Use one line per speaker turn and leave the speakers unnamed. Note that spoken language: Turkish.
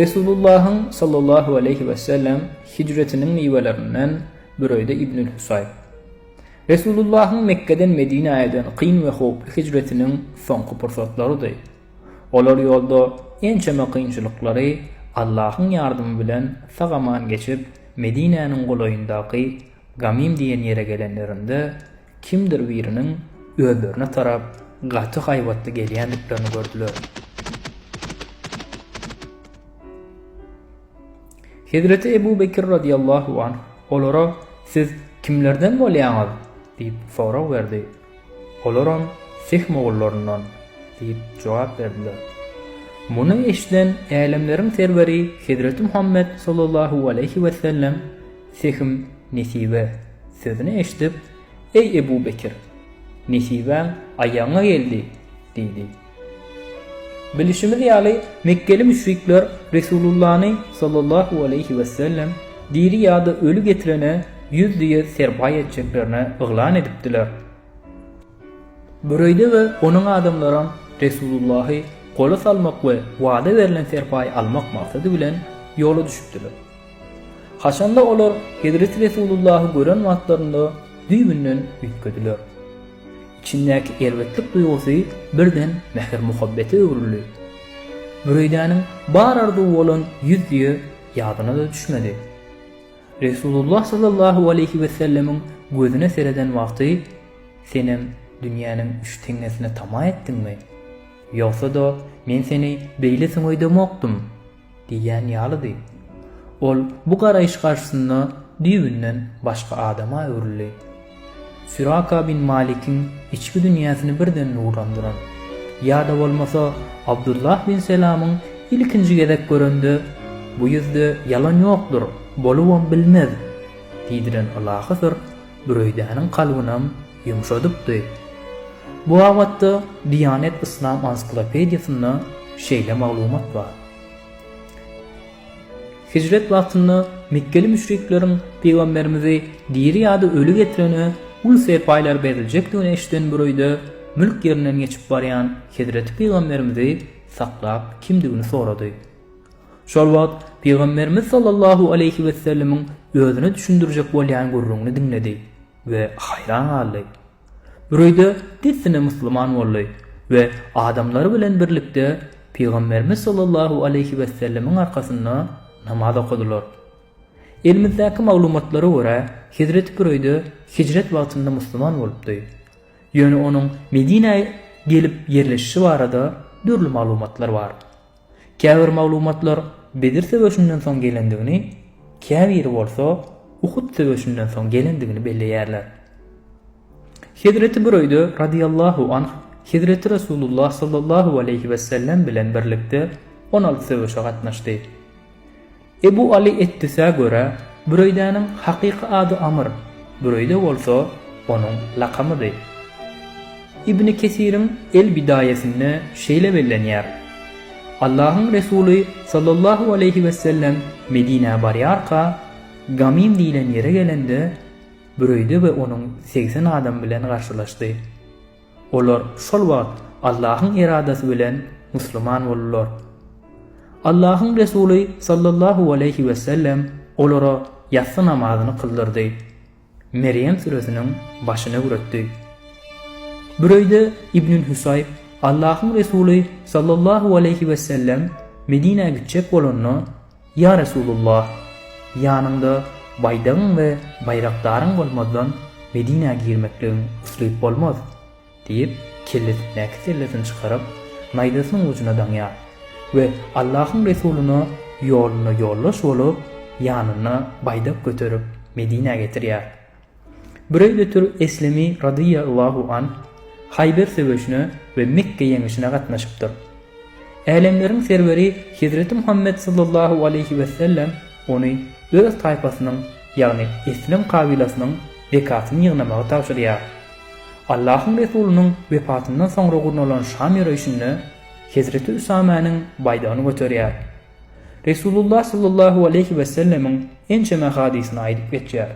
Resulullah'ın sallallahu aleyhi ve sellem hicretinin meyvelerinden biröýde İbnül Husayb. Resulullah'ın Mekke'den Medine'ye eden qyn ve hoply hicretinin soňky pursatlarydy. Olar ýolda ençeme qynçylyklary Allah'ın ýardymy bilen sagaman geçip Medine'nin golaýyndaky Gamim diýen ýere gelenlerinde kimdir biriniň öýlerine tarap gaty haýwatly gelýänliklerini gördüler. Hazreti Ebu Bekir radiyallahu anh olara siz kimlerden bolýaňyz diýip sorak berdi. Olaram Sih moğullarından diýip jogap berdiler. Muny eşden älemleriň serweri Hazreti Muhammed sallallahu aleyhi ve sellem Sihim Nesibe sözünü eşitip Ey Ebu Bekir Nesiben ayaňa geldi diýdi. Ýaly Mekkeli müşrikler Resulullah'ı sallallahu aleyhi ve sellem diri ýa-da ölü getirene yüz diýe serbaý etjeklerine yglan edipdiler. Burayda we onuň adamlaram Resulullah'ı gola salmak we wada berilen serbaý almak maksady bilen ýola düşüpdiler. Haşanda olar Hazreti Resulullah'ı gören wagtlarynda düýbünden üýtgediler. İçindäki elbetlik duýgusy birden mehr muhabbete öwrüldi. Büreýdanyň bar ardy bolan ýüz diýe ýadyna da düşmedi. Resulullah sallallahu aleyhi ve sellemin gözüne sereden wagty senem dünýäniň üç teňesine tama etdiňmi? Ýogsa da men seni beýle soňoýdamokdum diýen ýalydy. Ol bu garaýyş garşysynda düýbünden başga adama öwrüldi. Süraka bin Malik'in içki dünyasını birden nurlandıran. Ya da olmasa Abdullah bin Selam'ın ilkinci gedek göründü. Bu yüzde yalan yoktur, boluwan bilmez. Didiren Allah'a sır, Büreydanın kalbinam yumşadıptı. Bu avatta Diyanet İslam Ansiklopediyasında şeyle maglumat var. Hicret vaktinde Mekkeli müşriklerin peygamberimizi diri ýa-da ölü getireni ul serpaýlar beriljekdigini eşden buruyda mülk ýerinden geçip barýan Hazreti Peygamberimizi saklap kimdigini sorady. Şol wagt Peygamberimiz sallallahu aleyhi ve sellemin özüne düşündirjek bolýan gurrugyny dinledi we hayran galdy. Buruyda ditsine musliman boldy we adamlary bilen birlikde Peygamberimiz sallallahu aleyhi ve sellemin arkasynda namaz okudular. Elimizdäki maglumatlara görä, Hazret Buruyda hicret wagtynda musliman bolupdy. Ýöne onuň Medine gelip yerleşişi barada dürli maglumatlar bar. Käbir maglumatlar Bedir sebäşinden soň gelendigini, käbir bolsa Uhud sebäşinden soň gelendigini belleýärler. Hazret Buruyda radiyallahu anh Hazreti Resulullah sallallahu aleyhi ve sellem bilen birlikde 16 sebäşe gatnaşdy. Ebu Ali ettisa göre Buraydanın haqiqi adı Amr, Burayda bolsa onun lakamıdy. İbn Kesir'in El Bidayesinde şeýle bellenýär. Allah'ın Resulü sallallahu aleyhi ve sellem Medine barýarka Gamim diýilen ýere gelende Burayda we onun 80 adam bilen garşylaşdy. Olar şol wagt Allah'ın iradesi bilen Müslüman bolurlar. Allah'ın Resulü sallallahu aleyhi ve sellem olara yatsı namazını kıldırdı. Meryem suresinin başını üretdi. Büreyde İbnül Hüsayb Allah'ın Resulü sallallahu aleyhi ve sellem Medine gidecek olanına Ya Resulullah yanında baydan ve bayraktarın olmadan Medine girmekliğin usluyup olmaz deyip kelletine kisirletin çıkarıp naydasının ucuna danyar. Ve Allah'ın Resulüne yolunu yollaş olup yanına baydak götürüp Medine getirýär. Birey götür Eslemi radıyallahu an Hayber söwüşine ve Mekke ýeňişine gatnaşypdyr. Älemleriň serweri Hazreti Muhammed sallallahu aleyhi ve sellem ony öz taýpasynyň ýagny Eslim kabilasynyň vekatyny ýygnamagy tapşyrýar. Allah'ın Resulüniň wefatyndan soňra gurnulan Şam ýöreşinde Hazreti Üsame'nin baydağını götürýär. Resulullah sallallahu aleyhi ve sellemin ençeme hadisine aydıp geçýär.